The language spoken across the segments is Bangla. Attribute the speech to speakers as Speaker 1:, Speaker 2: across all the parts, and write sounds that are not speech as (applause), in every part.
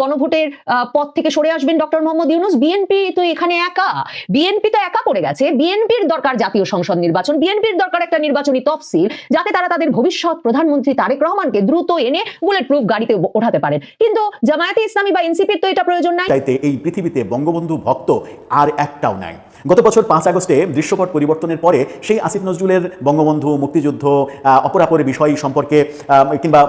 Speaker 1: গণভোটের পথ থেকে সরে আসবেন ডক্টর মোহাম্মদ ইউনুস। বিএনপি তো এখানে একা। বিএনপি তো একা পড়ে গেছে। বিএনপির দরকার জাতীয় সংসদ নির্বাচন। বিএনপির দরকার একটা নির্বাচনী তফসিল যাতে তারা তাদের ভবিষ্যৎ প্রধানমন্ত্রী তারেক রহমানকে দ্রুত এনে বুলেট প্রুফ গাড়িতে ওঠাতে পারেন। কিন্তু জামায়াতে ইসলামী বা এনসিপির তো এটা প্রয়োজন নাই।
Speaker 2: তাইতে এই পৃথিবীতে বঙ্গবন্ধু ভক্ত আর একটাও নাই। গত বছর পাঁচ আগস্টে দৃশ্যপট পরিবর্তনের পরে সেই আসিফ নজরুলের বঙ্গবন্ধু মুক্তিযুদ্ধ আহ, অপরাপর বিষয় সম্পর্কে কিংবা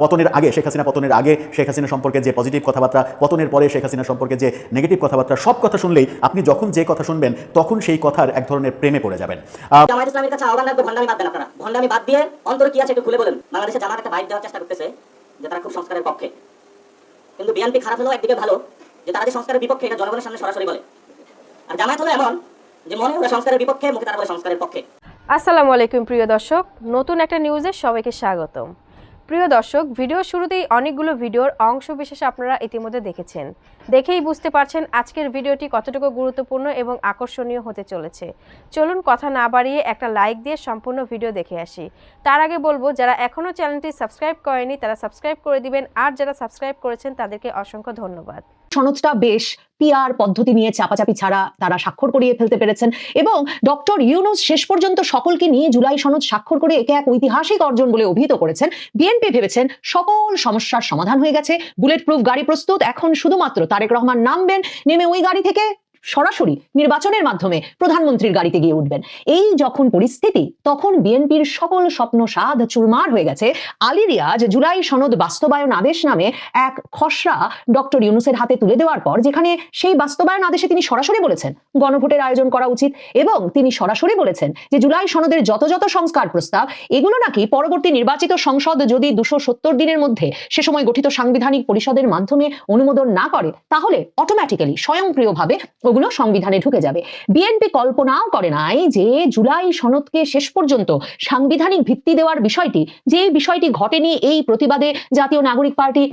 Speaker 2: পতনের আগে শেখ হাসিনা পতনের আগে শেখ হাসিনা সম্পর্কে যে পজিটিভ কথাবার্তা পতনের পরে শেখ হাসিনা সম্পর্কে যে নেগেটিভ কথাবার্তা সব কথা শুনলেই আপনি যখন যে কথা শুনবেন তখন সেই কথার এক ধরনের প্রেমে পড়ে যাবেন।
Speaker 3: কিন্তু বিএনপি খারাপ হলেও একদিকে ভালো যে তারা যে সংস্কারের বিপক্ষে এটা জনগণের সামনে সরাসরি বলে।
Speaker 4: আসসালামু আলাইকুম, প্রিয় দর্শক। নতুন একটা নিউজে সবাইকে স্বাগতম। প্রিয় দর্শক, ভিডিও শুরুতেই অনেকগুলো ভিডিওর অংশ বিশেষ আপনারা ইতিমধ্যে দেখেছেন। দেখেই বুঝতে পারছেন আজকের ভিডিওটি কতটুকু গুরুত্বপূর্ণ এবং আকর্ষণীয় হতে চলেছে। চলুন কথা না বাড়িয়ে একটা লাইক দিয়ে সম্পূর্ণ ভিডিও দেখে আসি। তার আগে বলব, যারা এখনও চ্যানেলটি সাবস্ক্রাইব করেনি, তারা সাবস্ক্রাইব করে দিবেন। আর যারা সাবস্ক্রাইব করেছেন, তাদেরকে অসংখ্য ধন্যবাদ।
Speaker 1: সনদটা বেশ পিআর পদ্ধতি নিয়ে চাপাচাপি ছাড়া তারা স্বাক্ষর করিয়ে ফেলতে পেরেছেন এবং ডক্টর ইউনুস শেষ পর্যন্ত সকলকে নিয়ে জুলাই সনদ স্বাক্ষর করে একে এক ঐতিহাসিক অর্জন বলে অভিহিত করেছেন। বিএনপি ভেবেছেন সকল সমস্যার সমাধান হয়ে গেছে। বুলেট প্রুফ গাড়ি প্রস্তুত। এখন শুধুমাত্র তারেক রহমান নামবেন। নেমে ওই গাড়ি থেকে সরাসরি নির্বাচনের মাধ্যমে প্রধানমন্ত্রীর গাড়িতে গিয়ে উঠবেন। এই যখন পরিস্থিতি, তখন বিএনপির সকল স্বপ্ন সাধ চুরমার হয়ে গেছে। আলী রিয়াজ জুলাই সনদ বাস্তবায়ন আদেশ নামে এক খসড়া ডক্টর ইউনুসের হাতে তুলে দেওয়ার পর, যেখানে সেই বাস্তবায়ন আদেশে তিনি সরাসরি বলেছেন, গণভোটের আয়োজন করা উচিত এবং তিনি সরাসরি বলেছেন যে জুলাই সনদের যত যত সংস্কার প্রস্তাব, এগুলো নাকি পরবর্তী নির্বাচিত সংসদ যদি দুশো সত্তর দিনের মধ্যে সে সময় গঠিত সাংবিধানিক পরিষদের মাধ্যমে অনুমোদন না করে, তাহলে অটোমেটিক্যালি স্বয়ংক্রিয়ভাবে ওগুলো সংবিধানে ঢুকে যাবে। বিএনপি কল্পনাও করে নাই যে জুলাই সনদকে শেষ পর্যন্ত সাংবিধানিক ভিত্তি দেওয়ার বিষয়টি, যে বিষয়টি ঘটেনি এই প্রতিবাদে জাতীয় নাগরিক পার্টি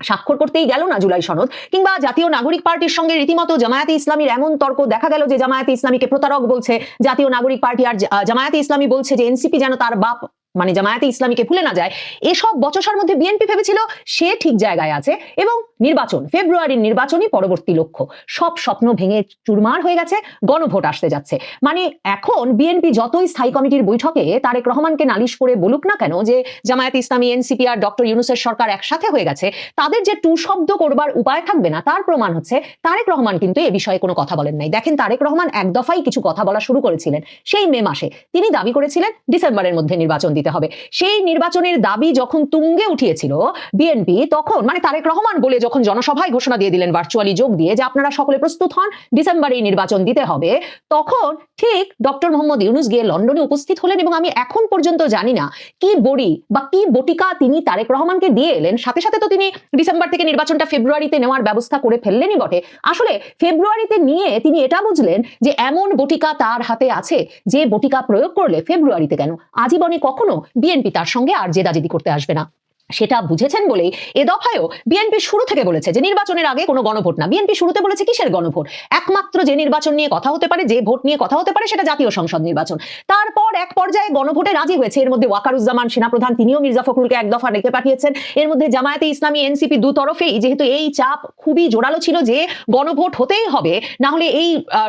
Speaker 1: স্বাক্ষর করতেই গেল না জুলাই সনদ, কিংবা জাতীয় নাগরিক পার্টির সঙ্গে রীতিমতো জামায়াতে ইসলামীর এমন তর্ক দেখা গেল যে জামায়াতে ইসলামীকে প্রতারক বলছে, জাতীয় নাগরিক পার্টি আর জামায়াতে ইসলামী বলছে যে এনসিপি যেন তার বাপ মানে জামায়াতে ইসলামীকে ভুলে না যায়, এসব বচসার মধ্যে বিএনপি ভেবেছিল সে ঠিক জায়গায় আছে এবং নির্বাচন, ফেব্রুয়ারির নির্বাচনই পরবর্তী লক্ষ্য। সব স্বপ্ন ভেঙে চুরমার হয়ে গেছে, গণভোট আসতে যাচ্ছে। মানে এখন বিএনপি যতই স্থায়ী কমিটির বৈঠকে তারেক রহমানকে নালিশ করে বলুক না কেন যে জামায়াত ইসলামী এনসিপি আর ডক্টর ইউনুসের সরকার একসাথে হয়ে গেছে, তাদের যে টু শব্দ করবার উপায় থাকবে না, তার প্রমাণ হচ্ছে তারেক রহমান কিন্তু এ বিষয়ে কোনো কথা বলেন নাই। দেখেন তারেক রহমান এক দফাই কিছু কথা বলা শুরু করেছিলেন, সেই মে মাসে। তিনি দাবি করেছিলেন, ডিসেম্বরের মধ্যে নির্বাচন হবে। সেই নির্বাচনের দাবি যখন তুঙ্গে উঠিয়েছিল বিএনপি তখন মানে তারেক রহমান বলে যখন জনসভায় ঘোষণা দিয়ে দিলেন ভার্চুয়ালি যোগ দিয়ে যে আপনারা সকলে প্রস্তুত হন, ডিসেম্বরে নির্বাচন দিতে হবে, তখন ঠিক ডক্টর মোহাম্মদ ইউনুস গিয়ে লন্ডনে উপস্থিত হলেন এবং আমি এখন পর্যন্ত জানি না কি বড়ি বা কি বটিকা তিনি তারেক রহমানকে দিয়ে এলেন। সাথে সাথে তো তিনি ডিসেম্বর থেকে নির্বাচনটা ফেব্রুয়ারিতে নেওয়ার ব্যবস্থা করে ফেললেনই বটে। আসলে ফেব্রুয়ারিতে নিয়ে তিনি এটা বুঝলেন যে এমন বটিকা তার হাতে আছে, যে বটিকা প্রয়োগ করলে ফেব্রুয়ারিতে কেন? আজীবনে কখনো বিএনপি তার সঙ্গে আর জেদাজেদি করতে আসবে না। সেটা বুঝেছেন বলেই এ দফায়ও বিএনপি শুরু থেকে বলেছে যে নির্বাচনের আগে কোনো গণভোট না। বিএনপি শুরুতে বলেছে কিসের গণভোট? একমাত্র যে নির্বাচন নিয়ে কথা হতে পারে, যে ভোট নিয়ে কথা হতে পারে সেটা জাতীয় সংসদ নির্বাচন। তারপর এক পর্যায়ে গণভোটে রাজি হয়েছে। এর মধ্যে ওয়াকারুজ্জামান সেনাপ্রধান, তিনিও মির্জা ফখরুলকে এক দফা ডেকে পাঠিয়েছেন। এর মধ্যে জামায়াতে ইসলামী, এনসিপি দু তরফেই যেহেতু এই চাপ খুবই জোরালো ছিল যে গণভোট হতেই হবে, না হলে এই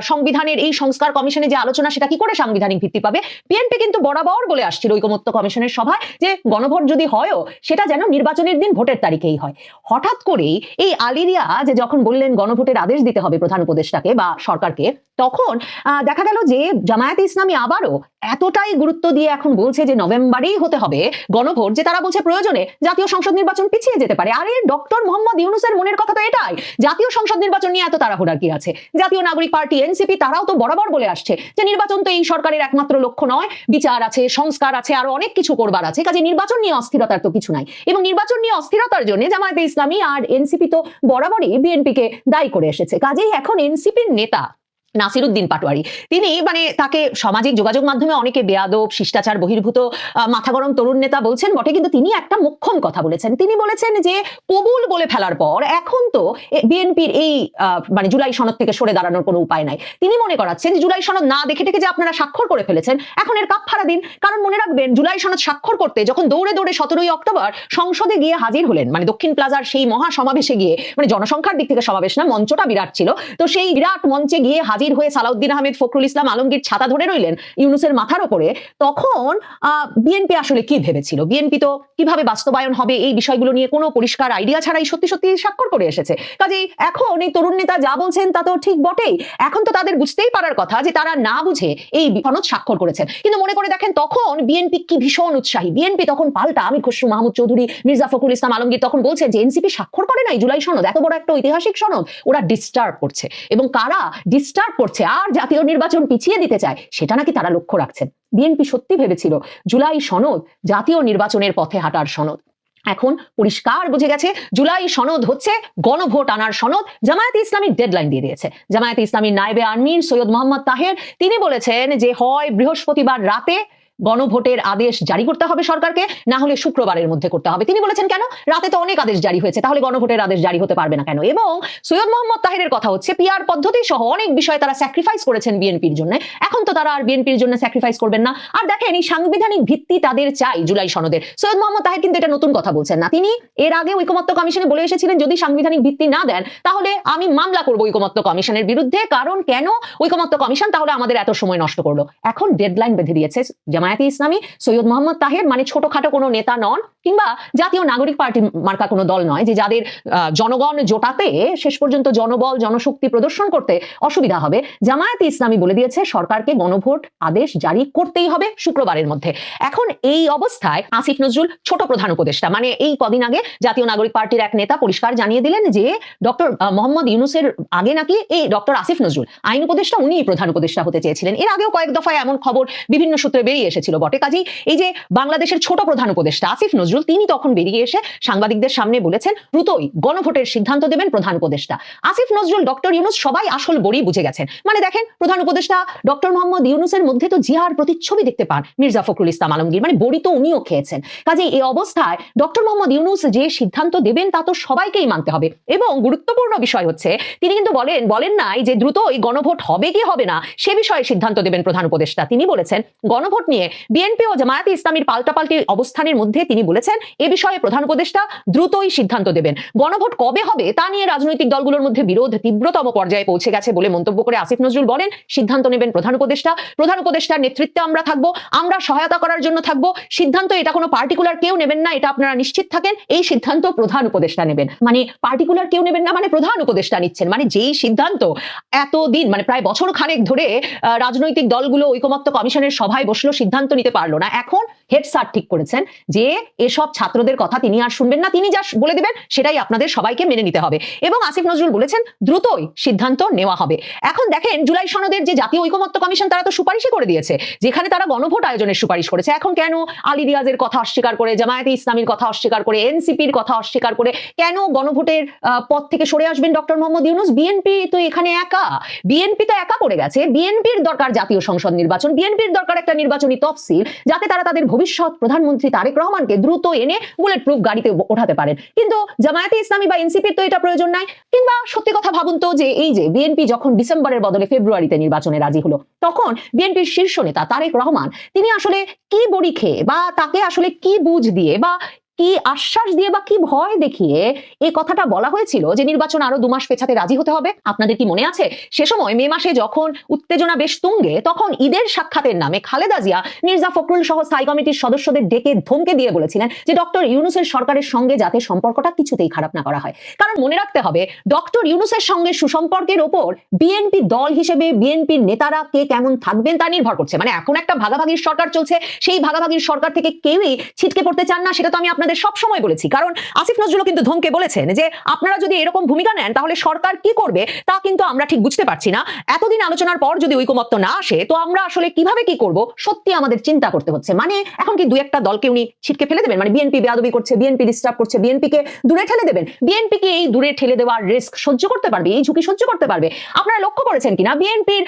Speaker 1: সংবিধানের এই সংস্কার কমিশনে যে আলোচনা, সেটা কি করে সাংবিধানিক ভিত্তি পাবে? বিএনপি কিন্তু বরাবর বলে আসছিল ঐকমত্য কমিশনের সভায় যে গণভোট যদি হয়ও, সেটা যেন নির্বাচনের দিন ভোটের তারিখেই হয়। হঠাৎ করেই এই আলিরিয়া যে যখন বললেন গণভোটের আদেশ দিতে হবে প্রধান উপদেষ্টাকে বা সরকারকে, তখন দেখা গেল যে জামায়াতে ইসলামী আবারও এতটাই গুরুত্ব দিয়ে এখন বলছে যে নভেম্বরেই হতে হবে গণভোট, যে তারা বলছে প্রয়োজনে জাতীয় সংসদ নির্বাচন পিছিয়ে যেতে পারে। আরে, ডক্টর মোহাম্মদ ইউনুসের মনের কথা তো এটাই। জাতীয় সংসদ নির্বাচন নিয়ে এত তাড়াহুড়ার কি আছে? জাতীয় নাগরিক পার্টি, এনসিপি, তারাও তো বরাবর বলে আসছে যে নির্বাচন তো এই সরকারের একমাত্র লক্ষ্য নয়, বিচার আছে, সংস্কার আছে, আরও অনেক কিছু করবার আছে। কাজে নির্বাচন নিয়ে অস্থিরতার তো কিছু নাই। এবং নির্বাচন নিয়ে অস্থিরতার জন্য জামায়াতে ইসলামী আর এনসিপি তো বরাবরই বিএনপিকে দায়ী করে এসেছে। কাজেই এখন এনসিপির নেতা নাসিরুদ্দিন পাটোয়ারি। তিনি মানে তাকে সামাজিক যোগাযোগ মাধ্যমে অনেকে বেয়াদব, শিষ্টাচার, বহির্ভূত মাথা গরম তরুণ নেতা বলছেন, বটে। কিন্তু তিনি একটা মোক্ষম কথা বলেছেন। তিনি বলেছেন যে, কবুল বলে ফেলার পর এখন তো বিএনপির এই মানে জুলাই সনদ থেকে সরে দাঁড়ানোর কোনো উপায় নাই। তিনি মনে করাচ্ছেন যে, জুলাই সনদ না দেখে টেকে যে আপনারা স্বাক্ষর করে ফেলেছেন, এখন এর কাপফারা দিন। কারণ মনে রাখবেন, জুলাই সনদ স্বাক্ষর করতে যখন দৌড়ে দৌড়ে সতেরোই অক্টোবর সংসদে গিয়ে হাজির হলেন মানে দক্ষিণ প্লাজার সেই মহা সমাবেশে গিয়ে মানে জনসংখ্যার দিক থেকে সমাবেশ না, মঞ্চটা বিরাট ছিল। তো সেই বিরাট মঞ্চে গিয়ে হাজির হয়ে সালাউদ্দিন আহমেদ ফখরুল ইসলাম আলমগীর ছাতা ধরে রইলেন ইউনুসের মাথার ওপরে। তখন বিএনপি আসলে কি ভেবেছিল? বিএনপি তো কীভাবে বাস্তবায়ন হবে এই বিষয়গুলো নিয়ে কোনো পরিষ্কার আইডিয়া ছাড়াই সত্যি সত্যি স্বাক্ষর করে এসেছে। কাজেই এখন এই তরুণ নেতা যা বলছেন তা তো ঠিক বটেই। এখন তো তাদের বুঝতেই পারার কথা যে তারা না বুঝে এই সনদ স্বাক্ষর করেছেন। কিন্তু মনে করে দেখেন তখন বিএনপি কি ভীষণ উৎসাহী। বিএনপি তখন পাল্টা আমি খসরু মাহমুদ চৌধুরী, মির্জা ফখরুল ইসলাম আলমগীর তখন বলছে যে এনসিপি স্বাক্ষর করে নাই জুলাই সনদ। এত বড় একটা ঐতিহাসিক সনদ। ওরা ডিস্টার্ব করছে। এবং কারা ডিস্টার্ব করছে আর জাতীয় নির্বাচন পিছিয়ে দিতে চায়, সেটা নাকি তারা লক্ষ্য রাখছেন। বিএনপি সত্যি ভেবেছিল, জুলাই সনদ জাতীয় নির্বাচনের পথে হাঁটার সনদ। এখন পরিষ্কার বুঝে গেছে, জুলাই সনদ হচ্ছে গণভোট আনার সনদ, জামায়াতে ইসলামী ডেডলাইন দিয়ে দিয়েছে। জামায়াতে ইসলামীর নাইবে আমির সৈয়দ মোহাম্মদ তাহের, তিনি বলেছেন যে হয় বৃহস্পতিবার রাতে গণভোটের আদেশ জারি করতে হবে সরকারকে, না হলে শুক্রবারের মধ্যে করতে হবে। তিনি বলেছেন কেন? রাতে তো অনেক আদেশ জারি হয়েছে, তাহলে গণভোটের আদেশ জারি হতে পারবে না কেন? এবং সৈয়দ মোহাম্মদ তাহেরের কথা হচ্ছে পিআর পদ্ধতি সহ অনেক বিষয়ে তারা স্যাক্রিফাইস করেছেন বিএনপির জন্য। এখন তো তারা আর বিএনপির জন্য স্যাক্রিফাইস করবেন না। আর দেখেন, এই সাংবিধানিক ভিত্তি তাদের চাই জুলাই সনদের। সৈয়দ মোহাম্মদ তাহের কিন্তু এটা নতুন কথা বলছেন না। তিনি এর আগে ঐকমত্য কমিশনে বলে এসেছিলেন, যদি সাংবিধানিক ভিত্তি না দেন, তাহলে আমি মামলা করব ঐকমত্য কমিশনের বিরুদ্ধে। কারণ কেন? ঐকমত্য কমিশন তাহলে আমাদের এত সময় নষ্ট করল। এখন ডেডলাইন বেঁধে দিয়েছে জামায়াতে ইসলামী, সৈয়দ মোহাম্মদ তাহের মানে ছোটখাটো কোনো নেতা নন, কিংবা জাতীয় নাগরিক পার্টি মার্কা কোনো দল নয়, যে যাদের জনগণ জোটাতে শেষ পর্যন্ত জনবল, জনশক্তি প্রদর্শন করতে অসুবিধা হবে। জামায়াতে ইসলামী বলে দিয়েছে, সরকারকে গণভোট আদেশ জারি করতেই হবে শুক্রবারের মধ্যে। এখন এই অবস্থায় আসিফ নজরুল ছোট প্রধান উপদেষ্টা মানে এই কদিন আগে জাতীয় নাগরিক পার্টির এক নেতা পরিষ্কার জানিয়ে দিলেন যে, ডক্টর মোহাম্মদ ইউনুসের আগে নাকি এই ডক্টর আসিফ নজরুল, আইন উপদেষ্টা উনিই প্রধান উপদেষ্টা হতে চেয়েছিলেন। এর আগেও কয়েক দফায় এমন খবর বিভিন্ন সূত্রে বেরিয়ে এসেছিল বটে। কাজেই এই যে বাংলাদেশের ছোট প্রধান উপদেষ্টা আসিফ নজরুল, তিনি তখন বেরিয়ে এসে সাংবাদিকদের সামনে বলেছেন দ্রুতই গণভোটের সিদ্ধান্ত দেবেন প্রধান উপদেষ্টা। আসিফ নজরুল, ডক্টর ইউনুস সবাই আসল বড়ি বুঝে গেছেন। মানে দেখেন, প্রধান উপদেষ্টা ডক্টর মোহাম্মদ ইউনুসের মধ্যে তো জিহার প্রতিচ্ছবি দেখতে পান মির্জা ফখরুল ইসলাম আলমগীর। মানে বড়ি তো উনিও খেয়েছেন। কাজে এই অবস্থায় ডক্টর মোহাম্মদ ইউনুস যে সিদ্ধান্ত দেবেন, তা তো সবাইকেই মানতে হবে। এবং গুরুত্বপূর্ণ বিষয় হচ্ছে, তিনি কিন্তু বলেন বলেন নাই যে দ্রুত দ্রুতই গণভোট হবে কি হবে না, সে বিষয়ে সিদ্ধান্ত দেবেন প্রধান উপদেষ্টা। তিনি বলেছেন, গণভোট নিয়ে বিএনপি ও জামায়াতে ইসলামীর পাল্টাপাল্টি অবস্থানের মধ্যে তিনি বলেছেন, এ বিষয়ে প্রধান উপদেষ্টা দ্রুতই সিদ্ধান্ত দেবেন। গণভোট কবে হবে তা নিয়ে রাজনৈতিক দলগুলোর মধ্যে বিরোধ তীব্রতম পর্যায়ে পৌঁছে গেছে বলে মন্তব্য করে আসিফ নজরুল বলেন, সিদ্ধান্ত নেবেন প্রধান উপদেষ্টা। প্রধান উপদেষ্টার নেতৃত্বে আমরা থাকব, আমরা সহায়তা করার জন্য থাকব। সিদ্ধান্ত এটা কোনো পার্টিকুলার কেউ নেবেন না, এটা আপনারা নিশ্চিত থাকেন, এই সিদ্ধান্ত প্রধান উপদেষ্টা নেবেন। মানে পার্টিকুলার কেউ নেবেন না মানে প্রধান উপদেষ্টা নিচ্ছেন। মানে যেই সিদ্ধান্ত এতদিন মানে প্রায় বছর খানেক ধরে রাজনৈতিক দলগুলো ঐকমত্য কমিশনের সভায় বসল, সিদ্ধান্ত নিতে পারল না। এখন হেড স্যার ঠিক করেছেন যে এসব ছাত্রদের কথা তিনি আর শুনবেন না। তিনি যা বলে দিবেন সেটাই আপনাদের সবাইকে মেনে নিতে হবে। এবং আসিফ নজরুল বলেছেন দ্রুতই সিদ্ধান্ত নেওয়া হবে। এখন দেখেন জুলাই সনদের যে জাতীয় ঐকমত্য কমিশন তারা তো সুপারিশই করে দিয়েছে, যেখানে তারা গণভোট আয়োজনের সুপারিশ করেছে। এখন কেন আলী রিয়াজের কথা অস্বীকার করে, জামায়াতে ইসলামীর কথা অস্বীকার করে, এনসিপির কথা অস্বীকার করে, কেন গণভোটের পথ থেকে সরে আসবেন ডক্টর মোহাম্মদ ইউনুস? বিএনপি তো এখানে একা। বিএনপি তো একা পড়ে গেছে। বিএনপির দরকার জাতীয় সংসদ নির্বাচন। বিএনপির দরকার একটা নির্বাচনী তফসিল, যাতে তারা তাদের ভবিষ্যৎ প্রধানমন্ত্রী তারেক রহমানকে দ্রুত এনে বুলেট প্রুফ গাড়িতে ওঠাতে পারেন। কিন্তু জামায়াতে ইসলামী বা এনসিপির তো এটা প্রয়োজন নাই। কিংবা সত্যি কথা ভাবুন তো যে এই যে বিএনপি যখন ডিসেম্বরের বদলে ফেব্রুয়ারিতে নির্বাচনে রাজি হলো, তখন বিএনপির শীর্ষ নেতা তারেক রহমান, তিনি আসলে কি বড়ি খেয়ে বা তাকে আসলে কি বুঝ দিয়ে বা কি আশ্বাস দিয়ে বা কি ভয় দেখিয়ে এই কথাটা বলা হয়েছিল যে নির্বাচন আরও দু মাস পেছাতে রাজি হতে হবে? আপনাদের কি মনে আছে? সে সময় মে মাসে যখন উত্তেজনা বেশ তুঙ্গে, তখন ঈদের সাক্ষাতের নামে খালেদা জিয়া, মির্জা ফখরুল সহ স্থায়ী কমিটির সদস্যদের ডেকে ধমকে দিয়ে বলেছিলেন যে ডক্টর ইউনুসের সরকারের সঙ্গে যাতে সম্পর্কটা কিছুতেই খারাপ না করা হয়। কারণ মনে রাখতে হবে, ডক্টর ইউনুসের সঙ্গে সুসম্পর্কের ওপর বিএনপি দল হিসেবে বিএনপির নেতারা কে কেমন থাকবেন তা নির্ভর করছে। মানে এখন একটা ভাগাভাগির সরকার চলছে, সেই ভাগাভাগির সরকার থেকে কেউই ছিটকে পড়তে চান না, সেটা তো আমি আপনাদের আপনাদের সব সময় বলেছি, কারণ আসিফ নজরুলও কিন্তু ধমকে বলেছেন যে, আপনারা যদি এরকম ভূমিকা নেন, তাহলে সরকার কি করবে? তা কিন্তু আমরা ঠিক বুঝতে পারছি না। এতদিন আলোচনার পর যদি ঐকমত্য না আসে, তো আমরা আসলে কীভাবে কি করব? সত্যি আমাদের চিন্তা করতে হচ্ছে। মানে এখন কি দু একটা দলকে উনি ছিটকে ফেলে দেবেন? মানে বিএনপি বেয়াদবি করছে, বিএনপি ডিস্টার্ব করছে বিএনপি কে দূরে ঠেলে দেবেন? বিএনপি কে এই দূরে ঠেলে দেওয়ার রিস্ক সহ্য করতে পারবে? এই ঝুঁকি সহ্য করতে পারবে? আপনারা লক্ষ্য করেছেন কিনা? বিএনপির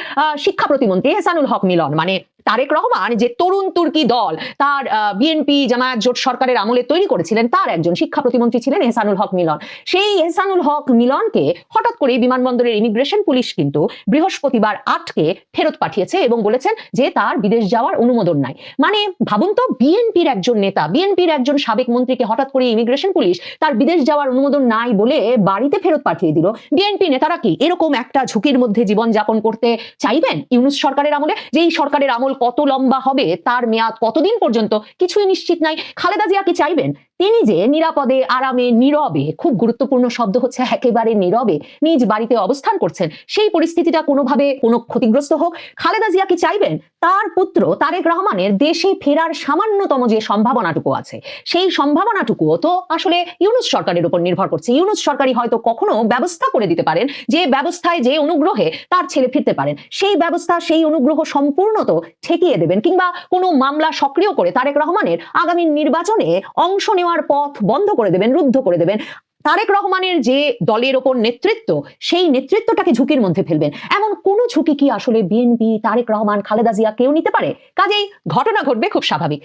Speaker 1: শিক্ষা প্রতিমন্ত্রী হেসানুল হক মিলন মানে তারেক রহমান যে তরুণ তুর্কি দল, তার বিএনপি জামায়াত জোট সরকারের আমলে তৈরি করেছিলেন, তার একজন শিক্ষা প্রতিমন্ত্রী ছিলেন এহসানুল হক মিলন। সেই এহসানুল হক মিলনকে হঠাৎ করে বিমানবন্দরের ইমিগ্রেশন পুলিশ কিন্তু বৃহস্পতিবার আটকে ফেরত পাঠিয়েছে এবং বলেছেন যে তার বিদেশ যাওয়ার অনুমোদন নাই। মানে ভাবুন তো, বিএনপির একজন নেতা, বিএনপির একজন সাবেক মন্ত্রীকে হঠাৎ করে ইমিগ্রেশন পুলিশ তার বিদেশ যাওয়ার অনুমোদন নাই বলে বাড়িতে ফেরত পাঠিয়ে দিল। বিএনপি নেতারা কি এরকম একটা ঝুঁকির মধ্যে জীবন যাপন করতে চাইবেন? ইউনুস সরকারের আমলে? যেই সরকারের আমল কত লম্বা হবে তার মেয়াদ কতদিন পর্যন্ত কিছুই নিশ্চিত নাই। খালেদা জিয়া কি চাইবেন? তিনি যে নিরাপদে, আরামে, নীরবে, খুব গুরুত্বপূর্ণ শব্দ হচ্ছে একেবারে নীরবে নিজ বাড়িতে অবস্থান করছেন, সেই পরিস্থিতিটা কোনোভাবে কোনো ক্ষতিগ্রস্ত হোক। খালেদা জিয়া কি চাইবেন তার পুত্র তারেক রহমানের দেশে ফেরার সামান্যতম যে সম্ভাবনাটুকু আছে, সেই সম্ভাবনাটুকুও তো আসলে ইউনুস সরকারের উপর নির্ভর করছে। ইউনুস সরকারই হয়তো কখনো ব্যবস্থা করে দিতে পারেন, যে ব্যবস্থায় যে অনুগ্রহে তার ছেলে ফিরতে পারেন, সেই ব্যবস্থা, সেই অনুগ্রহ সম্পূর্ণত ঠেকিয়ে দেবেন কিংবা কোনো মামলা সক্রিয় করে তারেক রহমানের আগামী নির্বাচনে অংশ নেওয়ার পথ বন্ধ করে দেবেন, রুদ্ধ করে দেবেন। তারেক রহমানের যে দলের ওপর নেতৃত্ব, সেই নেতৃত্বটাকে ঝুঁকির মধ্যে ফেলবেন। এমন কোন ঝুঁকি কি আসলে বিএনপি, তারেক রহমান, খালেদা জিয়া কেউ নিতে পারে? কাজেই ঘটনা ঘটবে খুব স্বাভাবিক।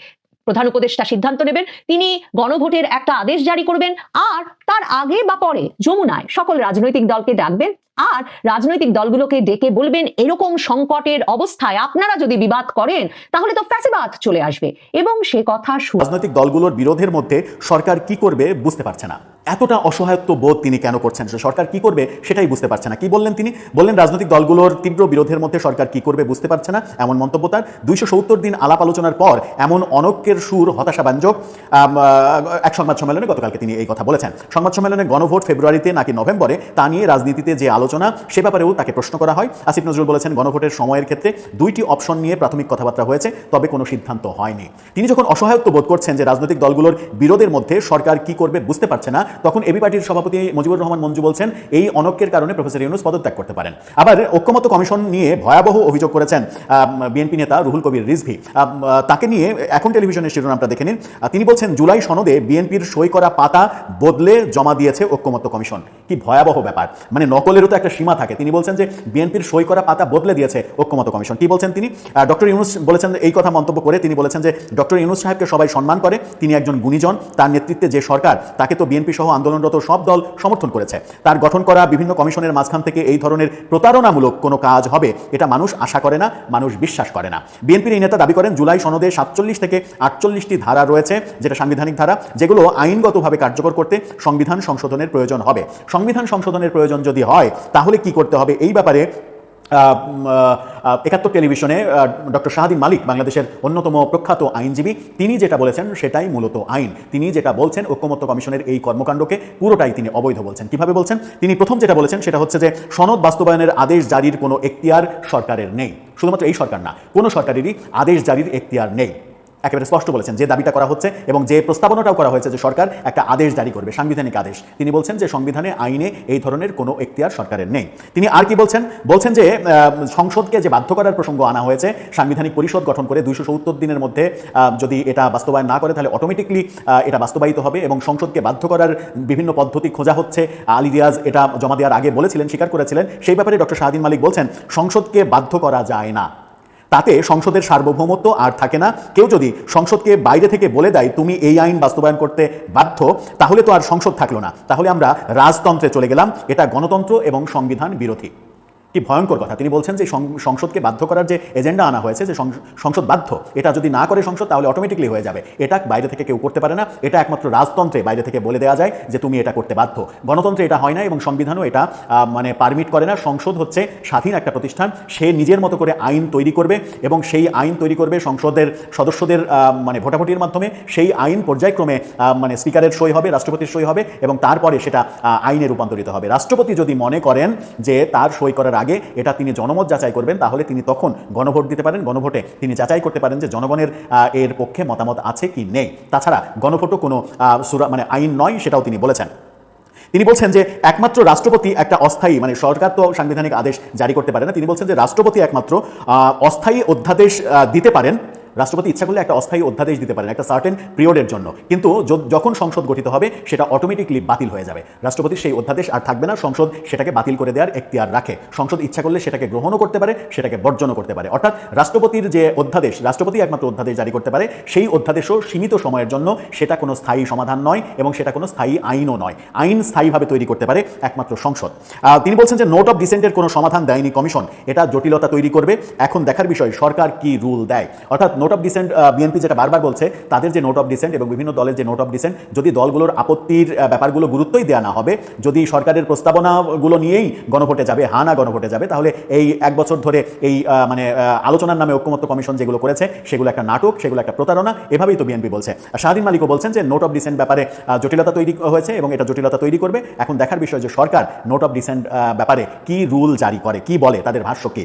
Speaker 1: প্রধান উপদেষ্টা সিদ্ধান্ত নেবেন, তিনি গণভোটের একটা আদেশ জারি করবেন, আর তার আগে বা পরে যমুনায় সকল রাজনৈতিক দলকে ডাকবেন আর রাজনৈতিক দলগুলোকে ডেকে বলবেন, এরকম সংকটের অবস্থায় আপনারা যদি বিবাদ করেন, তাহলে তো ফ্যাসিবাদ চলে আসবে। এবং সে কথা
Speaker 2: রাজনৈতিক দলগুলোর বিরোধের মধ্যে সরকার কি করবে বুঝতে পারছে না। এতটা অসহায়ত্ব বোধ তিনি কেন করছেন? সরকার কি করবে সেটাই বুঝতে পারছে না। কি বললেন তিনি? বললেন রাজনৈতিক দলগুলোর তীব্র বিরোধের মধ্যে সরকার কি করবে বুঝতে পারছে না। এমন মন্তব্য তার। দুইশো সত্তর দিন আলাপ আলোচনার পর এমন অনক্যের সুর হতাশাব্যঞ্জক আম, এক সংবাদ সম্মেলনে গতকালকে তিনি এই কথা বলেছেন। সংবাদ সম্মেলনে গণভোট ফেব্রুয়ারিতে নাকি নভেম্বরে তা নিয়ে রাজনীতিতে যে আলোচনা সে ব্যাপারেও তাকে প্রশ্ন করা হয়। আসিফ নজরুল বলেছেন গণভোটের সময়ের ক্ষেত্রে দুইটি অপশন নিয়ে প্রাথমিক কথাবার্তা হয়েছে তবে কোনো সিদ্ধান্ত হয়নি। তিনি যখন অসহায়ত্ব বোধ করছেন যে রাজনৈতিক দলগুলোর বিরোধের মধ্যে সরকার কি করবে বুঝতে পারছে না তখন এবি পার্টির সভাপতি মুজিবুর রহমান মঞ্জু বলছেন, এই অনক্যের কারণে প্রফেসর ইউনুস পদত্যাগ করতে পারেন। আবার ঐক্যমত কমিশন নিয়ে ভয়াবহ অভিযোগ করেছেন বিএনপি নেতা রুহুল কবির রিজভি। তাকে নিয়ে এখন টেলিভিশনের শিরোনামটা দেখে নিন। তিনি বলছেন, জুলাই সনদে বিএনপির সই করা পাতা বদলে জমা দিয়েছে ঐক্যমত্য কমিশন। কি ভয়াবহ ব্যাপার। মানে নকলেরও তো একটা সীমা থাকে। তিনি বলছেন যে বিএনপির সই করা পাতা বদলে দিয়েছে ঐক্যমত্য কমিশন। কি বলছেন তিনি? ডক্টর ইউনুস বলেছেন এই কথা মন্তব্য করে তিনি বলেছেন যে, ডক্টর ইউনুস সাহেবকে সবাই সম্মান করে। তিনি একজন গুণীজন। তার নেতৃত্বে যে সরকার, তাকে তো বিএনপি সহ আন্দোলনরত সব দল সমর্থন করেছে। তার গঠন করা বিভিন্ন কমিশনের মাঝখান থেকে এই ধরনের প্রতারণামূলক কোনো কাজ হবে, এটা মানুষ আশা করে না, মানুষ বিশ্বাস করে না। বিএনপির এই নেতা দাবি করেন, জুলাই সনদে সাতচল্লিশ থেকে আটচল্লিশটি ধারা রয়েছে, যেটা সাংবিধানিক ধারা, যেগুলো আইনগতভাবে কার্যকর করতে সংবিধান সংশোধনের প্রয়োজন হবে। সংবিধান সংশোধনের প্রয়োজন যদি হয়, তাহলে কি করতে হবে? এই ব্যাপারে একাত্তর টেলিভিশনে ডক্টর শাহাদিন মালিক, বাংলাদেশের অন্যতম প্রখ্যাত আইনজীবী, তিনি যেটা বলেছেন সেটাই মূলত আইন। তিনি যেটা বলছেন ঐক্যমত্য কমিশনের এই কর্মকাণ্ডকে পুরোটাই তিনি অবৈধ বলছেন। কীভাবে বলছেন? তিনি প্রথম যেটা বলেছেন সেটা হচ্ছে যে সনদ বাস্তবায়নের আদেশ জারির কোনো এখতিয়ার সরকারের নেই। শুধুমাত্র এই সরকার না, কোনো সরকারেরই আদেশ জারির এখতিয়ার নেই। একেবারে স্পষ্ট বলেছেন যে দাবিটা করা হচ্ছে এবং যে প্রস্তাবনাটাও করা হয়েছে যে সরকার একটা আদেশ জারি করবে, সাংবিধানিক আদেশ। তিনি বলছেন যে সংবিধানে, আইনে এই ধরনের কোনো এখতিয়ার সরকারের নেই। তিনি আর কি বলছেন? বলছেন যে সংসদকে যে বাধ্য করার প্রসঙ্গ আনা হয়েছে, সাংবিধানিক পরিষদ গঠন করে দুইশো সত্তর দিনের মধ্যে যদি এটা বাস্তবায়ন না করে তাহলে অটোমেটিকলি এটা বাস্তবায়িত হবে এবং সংসদকে বাধ্য করার বিভিন্ন পদ্ধতি খোঁজা হচ্ছে। আলী রিয়াজ এটা জমা দেওয়ার আগে বলেছিলেন, স্বীকার করেছিলেন। সেই ব্যাপারে ডক্টর শাহাদিন মালিক বলছেন, সংসদকে বাধ্য করা যায় না। তাতে সংসদের সার্বভৌমত্ব আর থাকে না। কেউ যদি সংসদকে বাইরে থেকে বলে দেয়, তুমি এই আইন বাস্তবায়ন করতে বাধ্য তাহলে তো আর সংসদ থাকল না। তাহলে আমরা রাজতন্ত্রে চলে গেলাম। এটা গণতন্ত্র এবং সংবিধান বিরোধী। কি ভয়ঙ্কর কথা। তিনি বলছেন যে সংসদকে বাধ্য করার যে এজেন্ডা আনা হয়েছে, যে সংসদ বাধ্য, এটা যদি না করে সংসদ, তাহলে অটোমেটিকলি হয়ে যাবে। এটা বাইরে থেকে কেউ করতে পারে না। এটা একমাত্র রাজতন্ত্রে বাইরে থেকে বলে দেওয়া যায় যে, তুমি এটা করতে বাধ্য। গণতন্ত্রে এটা হয় না এবং সংবিধানও এটা মানে পারমিট করে না। সংসদ হচ্ছে স্বাধীন একটা প্রতিষ্ঠান। সে নিজের মতো করে আইন তৈরি করবে এবং সেই আইন তৈরি করবে সংসদের সদস্যদের মানে ভোটাভুটির মাধ্যমে। সেই আইন পর্যায়ক্রমে মানে স্পিকারের সই হবে, রাষ্ট্রপতির সই হবে এবং তারপরে সেটা আইনে রূপান্তরিত হবে। রাষ্ট্রপতি যদি মনে করেন যে, তার সই করার আগে এটা তিনি জনমত যাচাই করবেন, তাহলে তিনি তখন গণভোট দিতে পারেন। গণভোটে তিনি যাচাই করতে পারেন যে জনগণের এর পক্ষে মতামত আছে কি নেই। তাছাড়া গণভোটও কোনো সুরা মানে আইন নয় সেটাও তিনি বলেছেন। তিনি বলছেন যে একমাত্র রাষ্ট্রপতি একটা অস্থায়ী মানে সরকার তো সাংবিধানিক আদেশ জারি করতে পারে না, তিনি বলছেন যে রাষ্ট্রপতি একমাত্র অস্থায়ী অধ্যাদেশ দিতে পারেন। রাষ্ট্রপতি ইচ্ছা করলে একটা অস্থায়ী অধ্যাদেশ দিতে পারেন, একটা সার্টেন পিরিয়ডের জন্য। কিন্তু যখন সংসদ গঠিত হবে, সেটা অটোমেটিকলি বাতিল হয়ে যাবে। রাষ্ট্রপতির সেই অধ্যাদেশ আর থাকবে না, সংসদ সেটাকে বাতিল করে দেওয়ার এখতিয়ার রাখে। সংসদ ইচ্ছা করলে সেটাকে গ্রহণও করতে পারে, সেটাকে বর্জনও করতে পারে। অর্থাৎ রাষ্ট্রপতির যে অধ্যাদেশ, রাষ্ট্রপতি একমাত্র অধ্যাদেশ জারি করতে পারে, সেই অধ্যাদেশও সীমিত সময়ের জন্য সেটা কোনো স্থায়ী সমাধান নয় এবং সেটা কোনো স্থায়ী আইনও নয়। আইন স্থায়ীভাবে তৈরি করতে পারে একমাত্র সংসদ। তিনি বলছেন যে নোট অফ ডিসেন্টের কোনো সমাধান দেয়নি কমিশন এটা জটিলতা তৈরি করবে। এখন দেখার বিষয়, সরকার কি রুল দেয়? অর্থাৎ নোট অফ ডিসেন্ট বিএনপি যেটা বারবার বলছে, তাদের যে নোট অফ ডিসেন্ট এবং বিভিন্ন দলের যে নোট অফ ডিসেন্ট যদি দলগুলোর আপত্তির ব্যাপারগুলো গুরুত্বই দেওয়া না হবে, যদি সরকারের প্রস্তাবনাগুলো নিয়েই গণভোটে যাবে হা না গণভোটে যাবে, তাহলে এই এক বছর ধরে এই মানে আলোচনার নামে ঐক্যমত্য কমিশন যেগুলো করেছে, সেগুলো একটা নাটক, সেগুলো একটা প্রতারণা, এভাবেই তো বিএনপি বলছে। শাহদিন মালিকও বলছেন যে নোট অফ ডিসেন্ট ব্যাপারে জটিলতা তৈরি হয়েছে এবং এটা জটিলতা তৈরি করবে। এখন দেখার বিষয় যে সরকার নোট অফ ডিসেন্ট ব্যাপারে কি রুল জারি করে, কি বলে, তাদের ভাষ্য কি?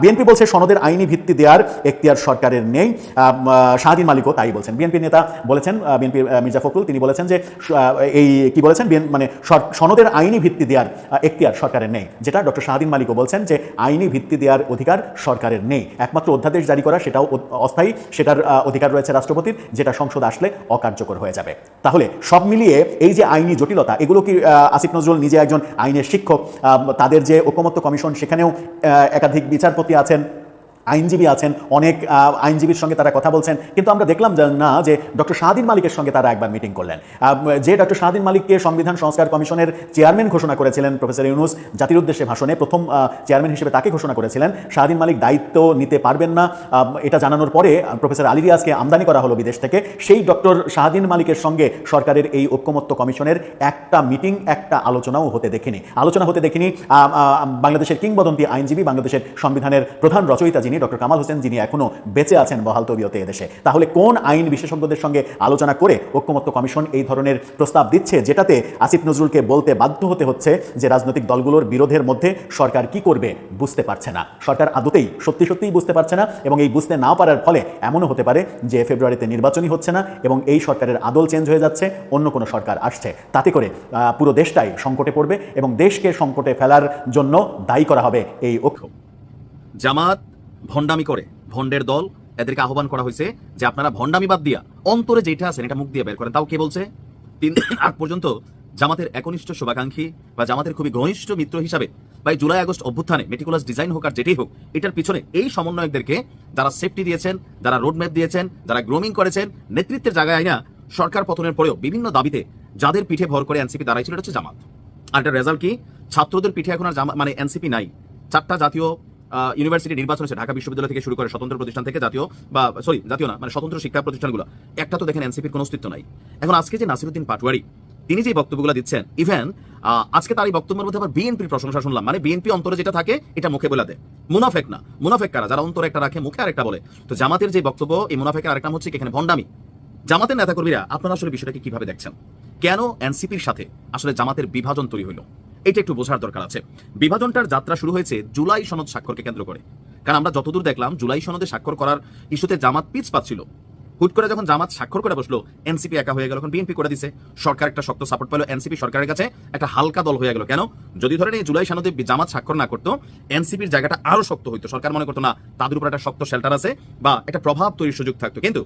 Speaker 2: বিএনপি বলছে সনদের আইনি ভিত্তি দেওয়ার এখতিয়ার সরকারের নেই শাহদিন মালিকও তাই বলছেন। বিএনপি নেতা বলেছেন বিএনপি মির্জা ফখরুল, তিনি বলেছেন যে এই কি বলেছেন? মানে সনদের আইনি ভিত্তি দেওয়ার এখতিয়ার সরকারের নেই। যেটা ডক্টর শাহদিন মালিকও বলছেন যে, আইনি ভিত্তি দেওয়ার অধিকার সরকারের নেই। একমাত্র অধ্যাদেশ জারি করা, সেটাও অস্থায়ী, সেটার অধিকার রয়েছে রাষ্ট্রপতির, যেটা সংসদ আসলে অকার্যকর হয়ে যাবে। তাহলে সব মিলিয়ে এই যে আইনি জটিলতা, এগুলো কি আসিফ নজরুল নিজে একজন আইনের শিক্ষক তাদের যে ঐকমত্য কমিশন, সেখানেও একাধিক বিচারপতি আছেন আইনজীবী আছেন, অনেক আইনজীবীর সঙ্গে তারা কথা বলছেন, কিন্তু আমরা দেখলাম না, যে ডক্টর শাহদিন মালিকের সঙ্গে তারা একবার মিটিং করলেন। যে ডক্টর শাহদিন মালিককে সংবিধান সংস্কার কমিশনের চেয়ারম্যান ঘোষণা করেছিলেন প্রফেসর ইউনুস, জাতির উদ্দেশ্যে ভাষণে প্রথম চেয়ারম্যান হিসেবে তাকে ঘোষণা করেছিলেন। শাহদিন মালিক দায়িত্ব নিতে পারবেন না। এটা জানানোর পরে প্রফেসর আলী রিয়াজকে আমদানি করা হলো বিদেশ থেকে। সেই ডক্টর শাহদিন মালিকের সঙ্গে সরকারের এই ঐক্যমত্য কমিশনের একটা মিটিং একটা আলোচনাও হতে দেখিনি। আলোচনা হতে দেখিনি বাংলাদেশের কিংবদন্তি আইনজীবী, বাংলাদেশের সংবিধানের প্রধান রচয়িতা যিনি ডক্টর কামাল হোসেন যিনি এখনও বেঁচে আছেন বহাল তবিয়তে এদেশে। তাহলে কোন আইন বিশেষজ্ঞদের সঙ্গে আলোচনা করে ঐক্যমত্য কমিশন এই ধরনের প্রস্তাব দিচ্ছে, যেটাতে আসিফ নজরুলকে বলতে বাধ্য হতে হচ্ছে যে রাজনৈতিক দলগুলোর বিরোধের মধ্যে সরকার কি করবে বুঝতে পারছে না। সরকার আদতেই, সত্যি সত্যিই বুঝতে পারছে না এবং এই বুঝতে না পারার ফলে এমনও হতে পারে যে ফেব্রুয়ারিতে নির্বাচনই হচ্ছে না এবং এই সরকারের আদল চেঞ্জ হয়ে যাচ্ছে, অন্য কোনো সরকার আসছে। তাতে করে পুরো দেশটাই সংকটে পড়বে এবং দেশকে সংকটে ফেলার জন্য দায়ী করা হবে এই ঐক্য।
Speaker 5: জামাত ভণ্ডামি করে। ভণ্ডের দল এদেরকে আহ্বান করা হয়েছে যে আপনারা ভণ্ডামি বাদ দিয়া অন্তরে যেটা আছেন, এটা মুখ দিয়ে বের করেন। তাও কে বলছে? তিন দিন (coughs) আগ পর্যন্ত জামাতের একনিষ্ঠ শুভাকাঙ্ক্ষী বা জামাতের খুবই ঘনিষ্ঠ মিত্র হিসাবে বা এই জুলাই আগস্ট অভ্যুত্থানে মেটিকুলাস ডিজাইন হোক আর যেটাই হোক, এটার পিছনে এই সমন্বয়কদেরকে যারা সেফটি দিয়েছেন, যারা রোডম্যাপ দিয়েছেন, যারা গ্রোমিং করেছেন, নেতৃত্বের জায়গায় আইনা সরকার পতনের পরেও বিভিন্ন দাবিতে যাদের পিঠে ভর করে এনসিপি দাঁড়াইছিল, এটা হচ্ছে জামাত। আর এটার রেজাল্ট কি? ছাত্রদের পিঠে এখন আর মানে এনসিপি নাই। চারটা জাতীয় ইউনিভার্সিটি নির্বাচন হচ্ছে ঢাকা বিশ্ববিদ্যালয় থেকে শুরু করে স্বতন্ত্র প্রতিষ্ঠান থেকে জাতীয় বা সরি জাতীয় না মানে স্বতন্ত্র শিক্ষা প্রতিষ্ঠানগুলো, একটা তো দেখেন এনসিপির কোনো অস্তিত্ব নাই। এখন আজকে যে নাসিরুদ্দিন পাটোয়ারি, তিনি যে বক্তব্যগুলো দিচ্ছেন ইভেন আজকে তার এই বক্তব্যের মধ্যে আবার বিএনপির প্রশংসা শুনলাম মানে বিএনপি অন্তরে যেটা থাকে, এটা মুখে বলে দেয়। মুনাফেক না, মুনাফেক কারা? যারা অন্তরে একটা রাখে, মুখে আরেকটা বলে। তো জামাতের যে বক্তব্য, এই মুনাফেকের আরেকটা নাম হচ্ছে এখানে ভণ্ডামি। জামাতের নেতাকর্মীরা, আপনারা আসলে বিষয়টাকে কীভাবে দেখছেন? কেন এনসিপির সাথে আসলে জামাতের বিভাজন তৈরি হলো? এটা একটু বোঝার দরকার আছে। বিভাজনটার যাত্রা শুরু হয়েছে জুলাই সনদ স্বাক্ষরকে কেন্দ্র করে। কারণ আমরা যতদূর দেখলাম, জুলাই সনদে স্বাক্ষর করার ইস্যুতে জামাত পিছ পাচ্ছিল। হুট করে যখন জামাত স্বাক্ষর করে বসল, এনসিপি একা হয়ে গেল, এখন বিএনপি করে দিছে। সরকার একটা শক্ত সাপোর্ট পেল, এনসিপি সরকারের কাছে একটা হালকা দল হয়ে গেল। কেন? যদি ধরেন এই জুলাই সনদে জামাত স্বাক্ষর না করতো, এনসিপির জায়গাটা আরও শক্ত হইতো। সরকার মনে করতো, না, তাদের উপর একটা শক্ত শেল্টার আছে বা একটা প্রভাব তৈরির সুযোগ থাকতো। কিন্তু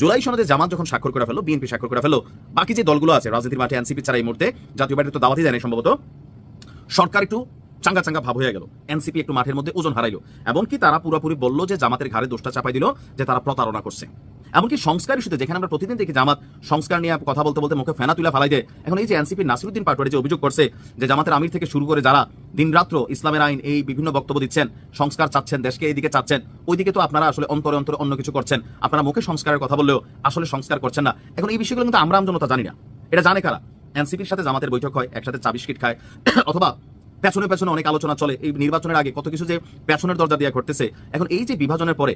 Speaker 5: জুলাই সনদে জামাত যখন স্বাক্ষর করে ফেলো বিএনপি স্বাক্ষর করে ফেলো বাকি যে দলগুলো আছে, রাজনীতির মাঠে এনসিপি ছাড়া এই মুহূর্তে জাতীয় পার্টি তো দাওয়াতই দেয়নি সম্ভবত। সরকার একটু চাঙ্গা চাঙ্গা ভাব হয়ে গেল। এনসিপি একটু মাঠের মধ্যে ওজন হারাইলো। এমনকি তারা পুরোপুরি বলল যে জামাতের ঘাড়ে দোষটা চাপাই দিল, যে তারা প্রতারণা করছে। এমনকি সংস্কার ইস্যুতে যেখানে আমরা প্রতিদিন দেখি জামাত সংস্কার নিয়ে কথা বলতে বলতে মুখে ফেনা তুলে ফালাই দেয়, এখন এই যে এনসিপি নাসিরুদ্দিন পাটোয়ারি যে অভিযোগ করছে যে জামাতের আমির থেকে শুরু করে যারা দিনরাত্র ইসলামের আইন এই বিভিন্ন বক্তব্য দিচ্ছেন, সংস্কার চাচ্ছেন, দেশকে এইদিকে চাচ্ছেন, ওইদিকে তো আপনারা আসলে অন্তরে অন্তরে অন্য কিছু করছেন। আপনারা মুখে সংস্কারের কথা বললেও আসলে সংস্কার করছেন না। এখন এই বিষয়গুলো কিন্তু আমরা আমজনতা জানি না। এটা জানে কারা? এনসিপির সাথে জামাতের বৈঠক হয়, একসাথে চা বিস্কিট খায়, (coughs) অথবা পেছনে পেছনে অনেক আলোচনা চলে। এই নির্বাচনের আগে কত কিছু যে পেছনের দরজা দিয়ে ঘটতেছে, এখন এই যে বিভাজনের পরে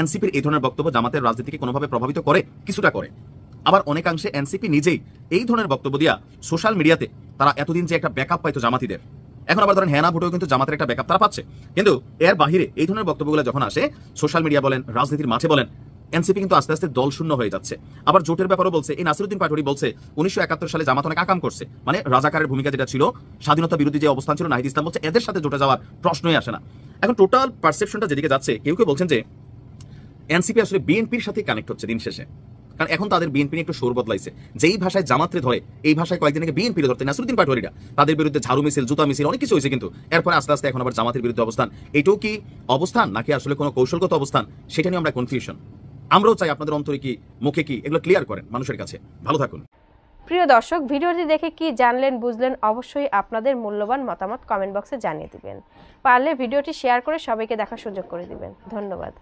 Speaker 5: এনসিপির এই ধরনের বক্তব্য জামাতের রাজনীতিকে কোনোভাবে প্রভাবিত করে? কিছুটা করে। আবার অনেকাংশে এনসিপি নিজেই এই ধরনের বক্তব্য দিয়া সোশ্যাল মিডিয়াতে তারা এতদিন যে একটা ব্যাকআপ পাইতো জামাতিদের, এখন আবার ধরেন হ্যানা ভোটেও কিন্তু জামাতের একটা ব্যাকআপ তারা পাচ্ছে। কিন্তু এর বাহিরে এই ধরনের বক্তব্যগুলো যখন আসে, সোশ্যাল মিডিয়া বলেন, রাজনীতির মাঠে বলেন এনসিপি কিন্তু আস্তে আস্তে দল শূন্য হয়ে যাচ্ছে। আবার জোটের ব্যাপারও বলছে, এই নাসিরুদ্দিন পাটোয়ারি বলছে, উনিশশো একাত্তর সালে জামাত অনেক আকাম করছে। মানে রাজাকারের ভূমিকা যেটা ছিল, স্বাধীনতা বিরোধী যে অবস্থান ছিল, নাহিদ ইসলাম বলছে, এদের সাথে জোটে যাওয়ার প্রশ্নই আসে না। এখন টোটাল পারসেপশনটা যেদিকে যাচ্ছে, কেউ কেউ বলছেন যে, এনসিপি আসলে বিএনপির সাথে কানেক্ট হচ্ছে দিন শেষে। কারণ এখন তাদের বিএনপি নিয়ে একটু সুর বদলাইছে। যেই ভাষায় জামাত্রে ধরে, এই ভাষায় কয়েকদিন আগে বিএনপি ধরতে, নাসরুদ্দিন পাটোয়ারিরা। তাদের বিরুদ্ধে ঝাড়ু মিছিল, জুতা মিছিল, অনেক কিছু হয়েছে কিন্তু। এরপরে আস্তে আস্তে এখন আবার জামাতের বিরুদ্ধে অবস্থান। এটাও কি অবস্থান, নাকি আসলে কোনো কৌশলগত অবস্থান? সেটা নিয়ে আমরা কনফিউশন আমরাও চাই আপনাদের অন্তরে কি, মুখে কি, এগুলো ক্লিয়ার করেন মানুষের কাছে। ভালো থাকুন।
Speaker 4: প্রিয় দর্শক, ভিডিওটি দেখে কি জানলেন, বুঝলেন, অবশ্যই আপনাদের মূল্যবান মতামত কমেন্ট বক্সে জানিয়ে দিবেন। পারলে ভিডিওটি শেয়ার করে সবাইকে দেখার সুযোগ করে দিবেন। ধন্যবাদ।